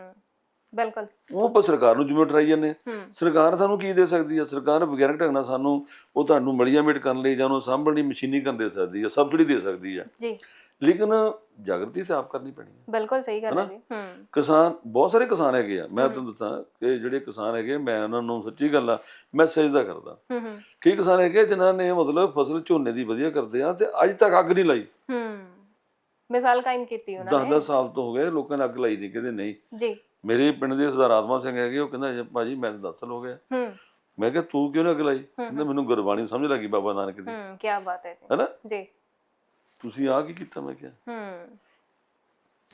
ਬਿਲਕੁਲ। ਉਹ ਆਪਾਂ ਸਰਕਾਰ ਨੂੰ ਜਿੰਮੇ ਉਠਾਈ ਜਾਂਦੇ ਹਾਂ। ਸਰਕਾਰ ਸਾਨੂੰ ਕੀ ਦੇ ਸਕਦੀ ਹੈ ਸਰਕਾਰ ਵਿਗਿਆਨਕ ਢੰਗ ਨਾਲ ਸਾਨੂੰ ਉਹ ਤੁਹਾਨੂੰ ਮਲੀਆਂ ਮੇਟ ਕਰਨ ਲਈ ਜਾਂ ਉਹਨੂੰ ਸਾਂਭਣ ਲਈ ਮਸ਼ੀਨੀ ਕਰਨ ਦੇ ਸਕਦੀ ਹੈ ਸਬਸਿਡੀ ਦੇ ਸਕਦੀ ਹੈ ਜੀ। ਲੇਕਿਨ ਜਾਗਰਤੀ ਤੇ ਆਪ ਕਰਨੀ ਪੈਣੀ ਹੈ ਬਿਲਕੁਲ ਸਹੀ ਗੱਲ ਹੈ ਜੀ। ਹੂੰ। ਕਿਸਾਨ ਬਹੁਤ ਸਾਰੇ ਕਿਸਾਨ ਹੈਗੇ ਆ। ਮੈਂ ਤੁਹਾਨੂੰ ਦੱਸਾਂ ਕਿ ਜਿਹੜੇ ਕਿਸਾਨ ਹੈਗੇ ਮੈਂ ਉਹਨਾਂ ਨੂੰ ਸੱਚੀ ਗੱਲ ਆ ਮੈਂ ਸਜਦਾ ਕਰਦਾ। ਹੂੰ ਹੂੰ। ਕਈ ਕਿਸਾਨ ਹੈਗੇ ਜਿਨ੍ਹਾਂ ਨੇ ਮਤਲਬ ਫਸਲ ਝੋਨੇ ਦੀ ਵਧੀਆ ਕਰਦੇ ਆ ਤੇ ਅੱਜ ਤੱਕ ਅੱਗ ਨਹੀਂ ਲਾਈ। ਹੂੰ। ਮਿਸਾਲ ਕਾਇਮ ਕੀਤੀ ਉਹਨਾਂ 10 ਨੇ। 10 ਸਾਲ ਤੋਂ ਹੋ ਗਏ ਲੋਕਾਂ ਨੇ ਅੱਗ ਲਾਈ ਨਹੀਂ ਕਹਿੰਦੇ ਨਹੀਂ। ਜੀ। ਮੇਰੇ ਪਿੰਡ ਦੇ ਸਰਦਾਰ ਆਤਮਾ ਸਿੰਘ ਹੈਗੇ ਉਹ ਕਹਿੰਦਾ ਜੀ ਭਾਜੀ ਮੈਂ ਤਾਂ 10 ਸਾਲ ਹੋ ਗਿਆ ਹੂੰ। ਮੈਂ ਕਿਹਾ ਤੂੰ ਕਿਉਂ ਨਾ ਅੱਗ ਲਾਈ? ਕਹਿੰਦਾ ਮੈਨੂੰ ਗੁਰਬਾਣੀ ਸਮਝ ਲੱਗੀ ਬਾਬਾ ਨਾਨਕ ਦੀ। ਹੂੰ ਕੀ ਬਾਤ ਹੈ ਹੈਨਾ? ਜੀ। ਤੁਸੀਂ ਆ ਕੀ ਕੀਤਾ? ਮੈਂ ਕਿਹਾ। ਹੂੰ।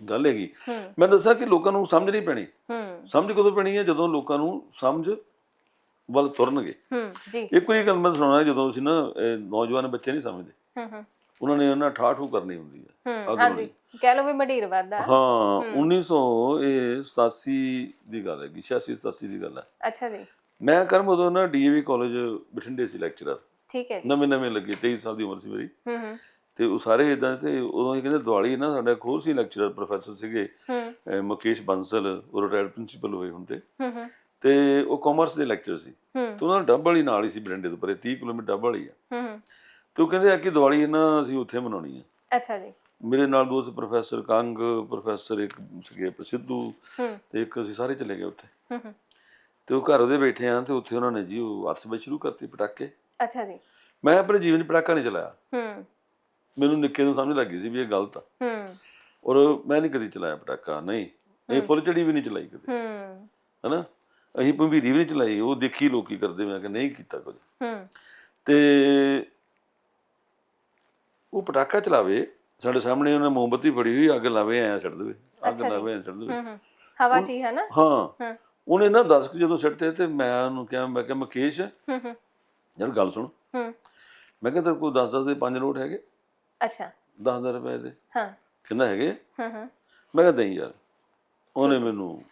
ਗੱਲ ਹੈਗੀ। ਮੈਂ ਦੱਸਾਂ ਕਿ ਲੋਕਾਂ ਨੂੰ ਸਮਝ ਨਹੀਂ ਪੈਣੀ। ਹੂੰ। ਸਮਝ ਕਦੋਂ ਪੈਣੀ ਹੈ? ਜਦੋਂ ਲੋਕਾਂ ਨੂੰ ਸਮਝ ਵੱਲ ਤੁਰਨਗੇ। ਹੂੰ ਜੀ। ਇੱਕ ਵਾਰੀ ਗੱਲ ਮੈਂ ਸੁਣਾਉਣਾ ਜਦੋਂ ਅਸੀਂ ਨਾ ਨੌਜਵਾਨ ਬੱਚੇ ਨਹੀਂ ਸਮਝਦੇ। ਹੂੰ ਹੂੰ। ਉਹਨਾਂ ਨੇ ਉਹਨਾਂ ਠਾਠੂ ਕਰਨੀ ਹੁੰਦੀ ਹੈ। ਹੂੰ ਹਾਂਜੀ। ਕਹਿ ਲਓ ਵੀ ਮਢੀਰ ਵਾਦਾ ਹਾਂ 1987 ਦੀ ਗੱਲ ਹੈਗੀ 86 87 ਦੀ ਗੱਲ ਹੈ। ਅੱਛਾ ਜੀ। ਮੈਂ ਕਰਮ ਉਦੋਂ ਨਾ ਡੀਏਵੀ ਕਾਲਜ ਬਠਿੰਡੇ ਸੀ ਲੈਕਚਰਰ ਠੀਕ ਹੈ ਨਵੇਂ ਨਵੇਂ ਲੱਗੇ 23 ਸਾਲ ਦੀ ਉਮਰ ਸੀ ਮੇਰੀ। ਹੂੰ ਹੂੰ। ਤੇ ਉਹ ਸਾਰੇ ਇਦਾਂ ਤੇ ਉਦੋਂ ਹੀ ਕਹਿੰਦੇ ਦਿਵਾਲੀ ਨਾ ਸਾਡਾ ਹੋਰ ਸੀ ਲੈਕਚਰਰ ਪ੍ਰੋਫੈਸਰ ਸੀਗੇ ਮੁਕੇਸ਼ ਬੰਸਲ ਉਹ ਰਿਟਾਇਰਡ ਪ੍ਰਿੰਸੀਪਲ ਹੋਏ ਹੁਣ ਤੇ। ਹੂੰ ਹੂੰ। ਤੇ ਉਹ ਕਾਮਰਸ ਦੇ ਲੈਕਚਰ ਸੀ। ਤੇ ਉਹਨਾਂ ਦਾ ਡੱਬਲ ਹੀ ਨਾਲ ਹੀ ਸੀ ਬਠਿੰਡੇ ਤੋਂ ਪਰੇ 30 ਕਿਲੋਮੀਟਰ ਡੱਬਲ ਹੀ ਆ। ਹੂੰ ਹੂੰ। ਤੇ ਉਹ ਕਹਿੰਦੇ ਆ ਕਿ ਦਿਵਾਲੀ ਨਾ ਅਸੀਂ ਉੱਥੇ ਮਨਾਉਣੀ ਆ। ਅੱਛਾ ਜੀ। ਮੇਰੇ ਨਾਲ ਦੋਸਤ ਪ੍ਰੋਫੈਸਰ ਕੰਗ ਪ੍ਰੋਫੈਸਰ ਇੱਕ ਸੀਗੇ ਪ੍ਰਸਿੱਧੂ ਤੇ ਇੱਕ ਅਸੀਂ ਸਾਰੇ ਚਲੇ ਗਏ ਉੱਥੇ। ਤੇ ਉਹ ਘਰ ਉਹਦੇ ਬੈਠੇ ਆ ਤੇ ਉੱਥੇ ਉਹਨਾਂ ਨੇ ਜੀ ਉਹ ਅਰਥ ਸ਼ੁਰੂ ਕਰਤੀ ਪਟਾਕੇ। ਅੱਛਾ ਜੀ। ਮੈਂ ਆਪਣੇ ਜੀਵਨ 'ਚ ਪਟਾਕਾ ਨਹੀਂ ਚਲਾਇਆ। ਹੂੰ। ਮੈਨੂੰ ਨਿੱਕੇ ਨੂੰ ਸਮਝ ਲੱਗੀ ਸੀ ਵੀ ਇਹ ਗਲਤ ਆ। ਹੂੰ। ਔਰ ਮੈਂ ਨਹੀਂ ਕਦੀ ਚਲਾਇਆ ਪਟਾਕਾ ਨਹੀਂ। ਇਹ ਫੁੱਲ ਚੜੀ ਵੀ ਨਹੀਂ ਚਲਾਈ ਕਦੇ। ਹੂੰ। ਹਨਾ? ਅਸੀਂ ਭੰਬੀਰੀ ਵੀ ਨਹੀਂ ਚਲਾਈ ਉਹ ਦੇਖੀ ਲੋਕੀ ਕਰਦੇ ਮੈਂ ਕਿ ਨਹੀਂ ਕੀਤਾ ਕੁਝ। ਹੂੰ। ਤੇ ਉਹ ਪਟਾਕਾ ਚਲਾਵੇ ਸਾਡੇ ਸਾਹਮਣੇ ਉਹਨੇ ਮੋਮਬੱਤੀ ਫੜੀ ਹੋਈ ਅੱਗ ਲਾਵੇ ਐ ਛੱਡ ਦੇਵੇ ਅੱਗ। ਲਾਵੇ ਐ ਛੱਡ ਦੇਵੇ। ਹਵਾ ਚ ਹੀ ਹੈ ਨਾ? ਹਾਂ। ਉਹਨੇ ਨਾ 10 ਕੁ ਜਦੋਂ ਸਿੱਟਤੇ ਤੇ ਮੈਂ ਉਹਨੂੰ ਕਿਹਾ ਮੈਂ ਕਿਹਾ ਮੁਕੇਸ਼ ਹੂੰ ਹੂੰ। ਯਾਰ ਗੱਲ ਸੁਣ। ਹੂੰ। ਮੈਂ ਕਿਹਾ ਤੇਰੇ ਕੋਲ 10 10 ਦੇ ਪੰਜ ਨੋਟ ਹੈਗੇ। ਅੱਛਾ। 10000 ਰੁਪਏ ਦੇ। ਹਾਂ। ਕਹਿੰਦਾ ਹੈਗੇ? ਹੂੰ ਹੂੰ। ਮੈਂ ਕਿਹਾ ਨਹੀਂ ਯਾਰ। ਉਹਨੇ ਮੈਨੂੰ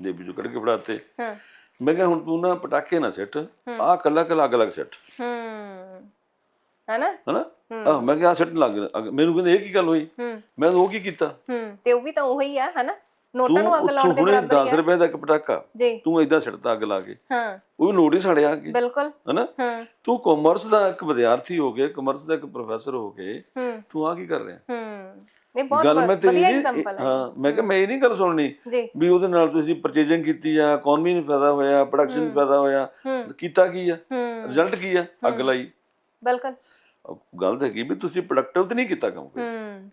ਜੇਬੀ ਚੋਂ ਕੱਢ ਕੇ ਫੜਾਤੇ। ਹਾਂ। ਮੈਂ ਕਿਹਾ ਹੁਣ ਤੂੰ ਨਾ ਪਟਾਕੇ ਨਾ ਸਿੱਟ। ਆਹ ਕੱਲਾ ਕੱਲਾ ਅਲੱਗ ਅਲੱਗ ਸਿੱਟ। ਹੂੰ। ਹੈਨਾ? ਹਨਾ? ਆਹ ਮੈਂ ਕਿਹਾ ਸਿੱਟ ਲੱਗ ਅੱਗ- ਮੈਨੂੰ ਕਹਿੰਦੇ ਇਹ ਕੀ ਗੱਲ ਹੋਈ? ਮੈਂ ਉਹ ਕੀ ਕੀਤਾ? ਹੂੰ ਤੇ ਉਹ ਵੀ ਤਾਂ ਉਹੀ ਆ ਹੈਨਾ? ਨੋਟਾਂ ਨੂੰ ਅੱਗ ਲਾਉਣ ਦੇ ਹੁਣੇ ਬਰਾਬਰ 10 ਹੀ ਆ। ਰੁਪਏ ਦਾ ਇੱਕ ਪਟਾਕਾ। ਜੀ। ਤੂੰ ਇਦਾਂ ਸਿੱਟਦਾ ਅੱਗ ਲਾ ਕੇ। ਹਾਂ। ਉਹ ਵੀ ਨੋਟ ਹੀ ਸੜਿਆ ਅੱਗੇ। ਬਿਲਕੁਲ। ਹਨਾ? ਹੂੰ। ਤੂੰ ਕਾਮਰਸ ਦਾ ਇੱਕ ਵਿਦਿਆਰਥੀ ਹੋ ਕੇ ਕਾਮਰਸ ਦਾ ਇੱਕ ਪ੍ਰੋਫੈਸਰ ਹੋ ਕੇ ਹੂੰ। ਤੂੰ ਆ ਕੀ ਕਰ ਰਿਹਾ? ਹੂੰ। ਇਹ ਬਹੁਤ ਗੱਲ ਮੈਂ ਤੇਰੀ ਵਧੀਆ ਨਹੀਂ ਐਗਜ਼ਾਮਪਲ ਹੈ ਹਾਂ ਮੈਂ ਕਿਹਾ ਮੈਂ ਇਹ ਨਹੀਂ ਗੱਲ ਸੁਣਨੀ ਜੀ। ਵੀ ਉਹਦੇ ਨਾਲ ਤੁਸੀਂ ਪਰਚੇਜਿੰਗ ਕੀਤੀ ਆ ਇਕਨੋਮੀ ਨੂੰ ਫਾਇਦਾ ਹੋਇਆ ਪ੍ਰੋਡਕਸ਼ਨ ਨੂੰ ਫਾਇਦਾ ਹੋਇਆ। ਹੂੰ। ਕੀਤਾ ਕੀ ਆ? ਹੂੰ। ਰਿਜ਼ਲਟ ਕੀ ਆ? ਅੱਗ ਲਾਈ। ਬਿਲਕੁਲ। ਗੱਲ ਤਾਂ ਹੈਗੀ ਵੀ ਤੁਸੀਂ ਪ੍ਰੋਡਕਟਿਵ ਤੇ ਨਹੀਂ ਕੀਤਾ ਕੰਮ ਹੂੰ।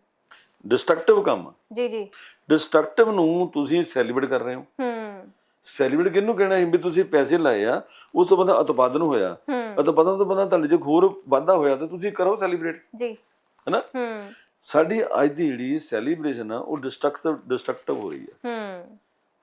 ਡਿਸਟਰਕਟਿਵ ਕੰਮ। ਜੀ ਜੀ। ਡਿਸਟਰਕਟਿਵ ਨੂੰ ਤੁਸੀਂ ਸੈਲੀਬ੍ਰੇਟ ਕਰ ਰਹੇ ਹੋ। ਹੂੰ। ਸੈਲੀਬ੍ਰੇਟ ਕਿਹਨੂੰ ਕਹਿਣਾ ਹੈ ਵੀ ਤੁਸੀਂ ਪੈਸੇ ਲਾਏ ਆ ਉਸ ਤੋਂ ਬਾਅਦ ਉਤਪਾਦਨ ਹੋਇਆ। ਹੂੰ। ਉਤਪਾਦਨ ਤੋਂ ਬਾਅਦ ਤੁਹਾਡੇ ਜੇ ਹੋਰ ਵਾਧਾ ਹੋਇਆ ਤਾਂ ਤੁਸੀਂ ਕਰੋ ਸੈਲੀਬ੍ਰੇਟ ਜੀ। ਹੈਨਾ? ਹੂੰ। ਸਾਡੀ ਅੱਜ ਦੀ ਜਿਹੜੀ ਸੈਲੀਬ੍ਰੇਸ਼ਨ ਆ ਉਹ ਡਿਸਟਰਕਟਿਵ ਡਿਸਟਰਕਟਿਵ ਹੋ ਰਹੀ ਆ। ਹੂੰ।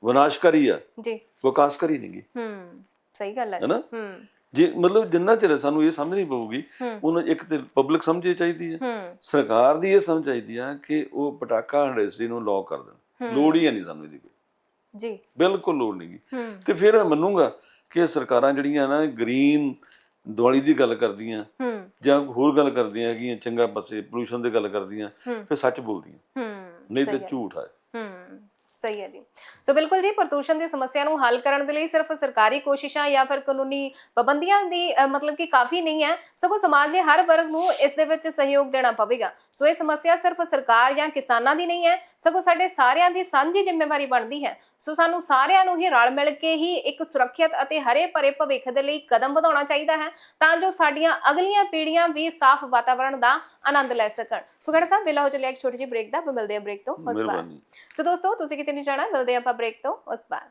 ਵਿਨਾਸ਼ਕਾਰੀ ਆ। ਜੀ। ਵਿਕਾਸਕਾਰੀ ਨਹੀਂਗੀ ਹੂੰ। ਸਹੀ ਗੱਲ ਹੈ ਹੈਨਾ? ਹੂੰ। ਜੇ ਮਤਲਬ ਜਿੰਨਾ ਚਿਰ ਸਾਨੂੰ ਇਹ ਸਮਝਣੀ ਪਊਗੀ ਹੂੰ। ਉਹਨਾਂ ਇੱਕ ਤੇ ਪਬਲਿਕ ਸਮਝੇ ਚਾਹੀਦੀ ਹੈ। ਹੂੰ। ਸਰਕਾਰ ਦੀ ਇਹ ਸਮਝ ਚਾਹੀਦੀ ਆ ਕਿ ਉਹ ਪਟਾਕਾ ਇੰਡਸਟਰੀ ਨੂੰ ਲਾਅ ਕਰ ਦੇਣ। ਲੋੜ ਹੀ ਹੈ ਨਹੀਂ ਸਾਨੂੰ ਇਹਦੀ ਕੋਈ। ਜੀ। ਬਿਲਕੁਲ ਲੋੜ ਨਹੀਂਗੀ ਹੂੰ। ਤੇ ਫਿਰ ਮੈਂ ਮੰਨੂਗਾ ਕਿ ਸਰਕਾਰਾਂ ਜਿਹੜੀਆਂ ਨਾ ਗ੍ਰੀਨ ਦੀਵਾਲੀ ਦੀ ਗੱਲ ਕਰਦੀਆਂ ਹੂੰ। ਜਾਂ ਹੋਰ ਗੱਲ ਕਰਦੀਆਂ ਹੈਗੀਆਂ ਚੰਗਾ ਪਾਸੇ ਪੋਲੂਸ਼ਨ ਦੀ ਗੱਲ ਕਰਦੀਆਂ ਹੂੰ। ਫਿਰ ਸੱਚ ਬੋਲਦੀਆਂ। ਹੂੰ। ਨਹੀਂ ਤੇ ਹੈ। ਝੂਠ ਹੈ ਹੂੰ। ਸਹੀ ਹੈ ਜੀ। ਸੋ ਬਿਲਕੁਲ ਜੀ ਪ੍ਰਦੂਸ਼ਣ ਦੀ ਸਮੱਸਿਆ ਨੂੰ ਹੱਲ ਕਰਨ ਦੇ ਲਈ ਸਿਰਫ ਸਰਕਾਰੀ ਕੋਸ਼ਿਸ਼ਾਂ ਜਾਂ ਫਿਰ ਕਾਨੂੰਨੀ ਪਾਬੰਦੀਆਂ ਦੀ ਅ, ਮਤਲਬ ਕਿ ਕਾਫੀ ਨਹੀਂ ਹੈ ਸਗੋਂ ਸਮਾਜ ਦੇ ਹਰ ਵਰਗ ਨੂੰ ਇਸ ਦੇ ਵਿੱਚ ਸਹਿਯੋਗ ਦੇਣਾ ਪਵੇਗਾ। ਸੋ ਇਹ ਸਮੱਸਿਆ ਸਿਰਫ ਸਰਕਾਰ ਜਾਂ ਕਿਸਾਨਾਂ ਦੀ ਨਹੀਂ ਹੈ ਸਗੋਂ ਸਾਡੇ ਸਾਰਿਆਂ ਦੀ ਸਾਂਝੀ ਜ਼ਿੰਮੇਵਾਰੀ ਬਣਦੀ ਹੈ। ਸੋ ਸਾਨੂੰ ਸਾਰਿਆਂ ਨੂੰ ਹੀ ਰਲ ਮਿਲ ਕੇ ਹੀ ਇੱਕ ਸੁਰੱਖਿਅਤ ਅਤੇ ਹਰੇ ਭਰੇ ਭਵਿੱਖ ਦੇ ਲਈ ਕਦਮ ਵਧਾਉਣਾ ਚਾਹੀਦਾ ਹੈ ਤਾਂ ਜੋ ਸਾਡੀਆਂ ਅਗਲੀਆਂ ਪੀੜ੍ਹੀਆਂ ਵੀ ਸਾਫ਼ ਵਾਤਾਵਰਣ ਦਾ ਆਨੰਦ ਲੈ ਸਕਣ। ਸੋ ਖੜਾ ਸਾਹਿਬ ਵੇਲਾ ਹੋ ਚੱਲਿਆ ਇੱਕ ਛੋਟੀ ਜਿਹੀ ਬ੍ਰੇਕ ਦਾ ਆਪਾਂ ਮਿਲਦੇ ਹਾਂ ਬ੍ਰੇਕ ਤੋਂ ਉਸ ਬਾਅਦ। ਮਿਹਰਬਾਨੀ। ਸੋ ਦੋਸਤੋ ਤੁਸੀਂ ਕਿਤੇ ਨਹੀਂ ਜਾਣਾ ਮਿਲਦੇ ਹਾਂ ਆਪਾਂ ਬ੍ਰੇਕ ਤੋਂ ਉਸ ਬਾਅਦ।